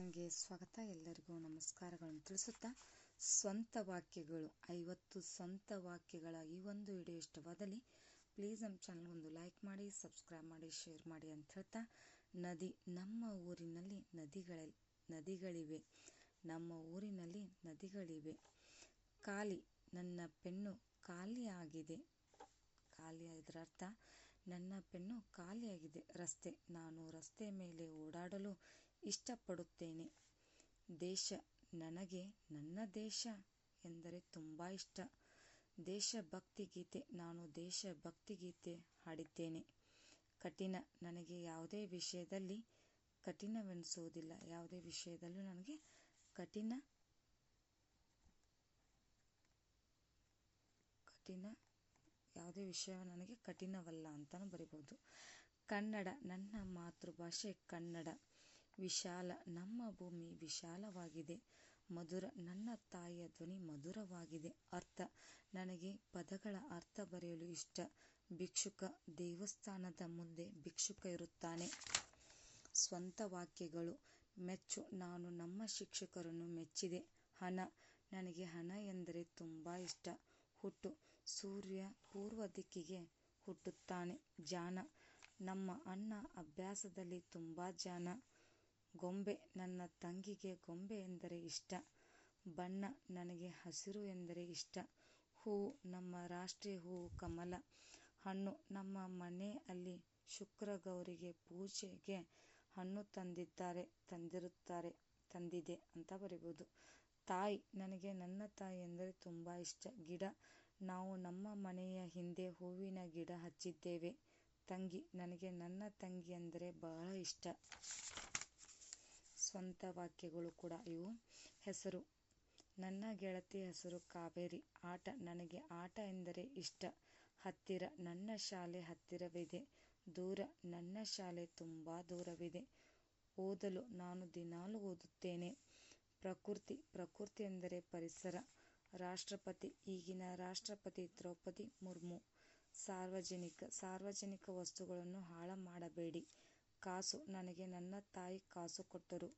ಚಾನಲ್ಗೆ ಸ್ವಾಗತ. ಎಲ್ಲರಿಗೂ ನಮಸ್ಕಾರಗಳನ್ನು ತಿಳಿಸುತ್ತಾ, ಸ್ವಂತ ವಾಕ್ಯಗಳು, ಐವತ್ತು ಸ್ವಂತ ವಾಕ್ಯಗಳ ಈ ಒಂದು ವಿಡಿಯೋ ಇಷ್ಟವಾದಲ್ಲಿ ಪ್ಲೀಸ್ ನಮ್ಮ ಚಾನಲ್ ಒಂದು ಲೈಕ್ ಮಾಡಿ ಸಬ್ಸ್ಕ್ರೈಬ್ ಮಾಡಿ ಶೇರ್ ಮಾಡಿ ಅಂತ ಹೇಳ್ತಾ, ನದಿ, ನಮ್ಮ ಊರಿನಲ್ಲಿ ನದಿಗಳ, ನದಿಗಳಿವೆ. ನಮ್ಮ ಊರಿನಲ್ಲಿ ನದಿಗಳಿವೆ. ಖಾಲಿ, ನನ್ನ ಪೆನ್ನು ಖಾಲಿಯಾಗಿದೆ ಖಾಲಿ ಇದರ ಅರ್ಥ, ನನ್ನ ಪೆನ್ನು ಖಾಲಿಯಾಗಿದೆ ರಸ್ತೆ, ನಾನು ರಸ್ತೆ ಮೇಲೆ ಓಡಾಡಲು ಇಷ್ಟಪಡುತ್ತೇನೆ. ದೇಶ ನನಗೆ ನನ್ನ ದೇಶ ಎಂದರೆ ತುಂಬ ಇಷ್ಟ. ದೇಶಭಕ್ತಿ ಗೀತೆ, ನಾನು ದೇಶಭಕ್ತಿ ಗೀತೆ ಹಾಡಿದ್ದೇನೆ. ಕಠಿಣ ನನಗೆ ಯಾವುದೇ ವಿಷಯದಲ್ಲಿ ಕಠಿಣವೆನಿಸುವುದಿಲ್ಲ. ಯಾವುದೇ ವಿಷಯದಲ್ಲೂ ನನಗೆ ಕಠಿಣ ಕಠಿಣ, ಯಾವುದೇ ವಿಷಯ ನನಗೆ ಕಠಿಣವಲ್ಲ ಅಂತಲೂ ಬರಿಬೋದು. ಕನ್ನಡ, ನನ್ನ ಮಾತೃಭಾಷೆ ಕನ್ನಡ. ವಿಶಾಲ, ನಮ್ಮ ಭೂಮಿ ವಿಶಾಲವಾಗಿದೆ. ಮಧುರ, ನನ್ನ ತಾಯಿಯ ಧ್ವನಿ ಮಧುರವಾಗಿದೆ. ಅರ್ಥ, ನನಗೆ ಪದಗಳ ಅರ್ಥ ಬರೆಯಲು ಇಷ್ಟ. ಭಿಕ್ಷುಕ ದೇವಸ್ಥಾನದ ಮುಂದೆ ಭಿಕ್ಷುಕ ಇರುತ್ತಾನೆ. ಸ್ವಂತ ವಾಕ್ಯಗಳು, ಮೆಚ್ಚು, ನಾನು ನಮ್ಮ ಶಿಕ್ಷಕರನ್ನು ಮೆಚ್ಚಿದೆ. ಹಣ, ನನಗೆ ಹಣ ಎಂದರೆ ತುಂಬ ಇಷ್ಟ. ಹುಟ್ಟು, ಸೂರ್ಯ ಪೂರ್ವ ದಿಕ್ಕಿಗೆ ಹುಟ್ಟುತ್ತಾನೆ. ಜಾಣ ನಮ್ಮ ಅಣ್ಣ ಅಭ್ಯಾಸದಲ್ಲಿ ತುಂಬ ಜಾಣ ಗೊಂಬೆ, ನನ್ನ ತಂಗಿಗೆ ಗೊಂಬೆ ಎಂದರೆ ಇಷ್ಟ, ಬಣ್ಣ ನನಗೆ ಹಸಿರು ಎಂದರೆ ಇಷ್ಟ, ಹೂವು ನಮ್ಮ ರಾಷ್ಟ್ರೀಯ ಹೂವು ಕಮಲ, ಹಣ್ಣು ನಮ್ಮ ಮನೆಯಲ್ಲಿ ಶುಕ್ರ ಗೌರಿಗೆ ಪೂಜೆಗೆ ಹಣ್ಣು ತಂದಿದ್ದಾರೆ, ತಂದಿರುತ್ತಾರೆ, ತಂದಿದೆ ಅಂತ ಬರಿಬೋದು. ತಾಯಿ ನನಗೆ ನನ್ನ ತಾಯಿ ಎಂದರೆ ತುಂಬ ಇಷ್ಟ. ಗಿಡ, ನಾವು ನಮ್ಮ ಮನೆಯ ಹಿಂದೆ ಹೂವಿನ ಗಿಡ ಹಚ್ಚಿದ್ದೇವೆ. ತಂಗಿ ನನಗೆ ನನ್ನ ತಂಗಿ ಎಂದರೆ ಬಹಳ ಇಷ್ಟ. ಸ್ವಂತ ವಾಕ್ಯಗಳು ಕೂಡ ಇವು. ಹೆಸರು. ನನ್ನ ಗೆಳತಿ ಹೆಸರು ಕಾವೇರಿ. ಆಟ ನನಗೆ ಆಟ ಎಂದರೆ ಇಷ್ಟ. ಹತ್ತಿರ ನನ್ನ ಶಾಲೆ ಹತ್ತಿರವಿದೆ. ದೂರ ನನ್ನ ಶಾಲೆ ತುಂಬ ದೂರವಿದೆ. ಓದಲು ನಾನು ದಿನಾಲು ಓದುತ್ತೇನೆ. ಪ್ರಕೃತಿ ಪ್ರಕೃತಿ ಎಂದರೆ ಪರಿಸರ. ರಾಷ್ಟ್ರಪತಿ, ಈಗಿನ ರಾಷ್ಟ್ರಪತಿ ದ್ರೌಪದಿ ಮುರ್ಮು. ಸಾರ್ವಜನಿಕ ಸಾರ್ವಜನಿಕ ವಸ್ತುಗಳನ್ನು ಹಾಳು ಮಾಡಬೇಡಿ. ಕಾಸು ನನಗೆ ನನ್ನ ತಾಯಿ ಕಾಸು ಕೊಟ್ಟರು.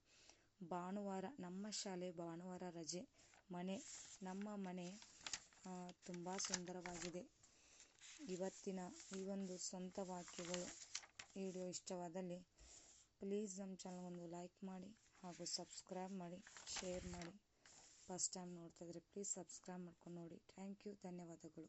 ಭಾನುವಾರ, ನಮ್ಮ ಶಾಲೆ ಭಾನುವಾರ ರಜೆ. ಮನೆ, ನಮ್ಮ ಮನೆ ತುಂಬ ಸುಂದರವಾಗಿದೆ. ಇವತ್ತಿನ ಈ ಒಂದು ಸ್ವಂತ ವಾಕ್ಯಗಳು ವಿಡಿಯೋ ಇಷ್ಟವಾದಲ್ಲಿ ಪ್ಲೀಸ್ ನಮ್ಮ ಚಾನಲ್ ಒಂದು ಲೈಕ್ ಮಾಡಿ ಹಾಗೂ ಸಬ್ಸ್ಕ್ರೈಬ್ ಮಾಡಿ ಶೇರ್ ಮಾಡಿ. ಫಸ್ಟ್ ಟೈಮ್ ನೋಡ್ತಾ ಇದ್ರೆ ಪ್ಲೀಸ್ ಸಬ್ಸ್ಕ್ರೈಬ್ ಮಾಡ್ಕೊಂಡು ನೋಡಿ. ಥ್ಯಾಂಕ್ ಯು ಧನ್ಯವಾದಗಳು.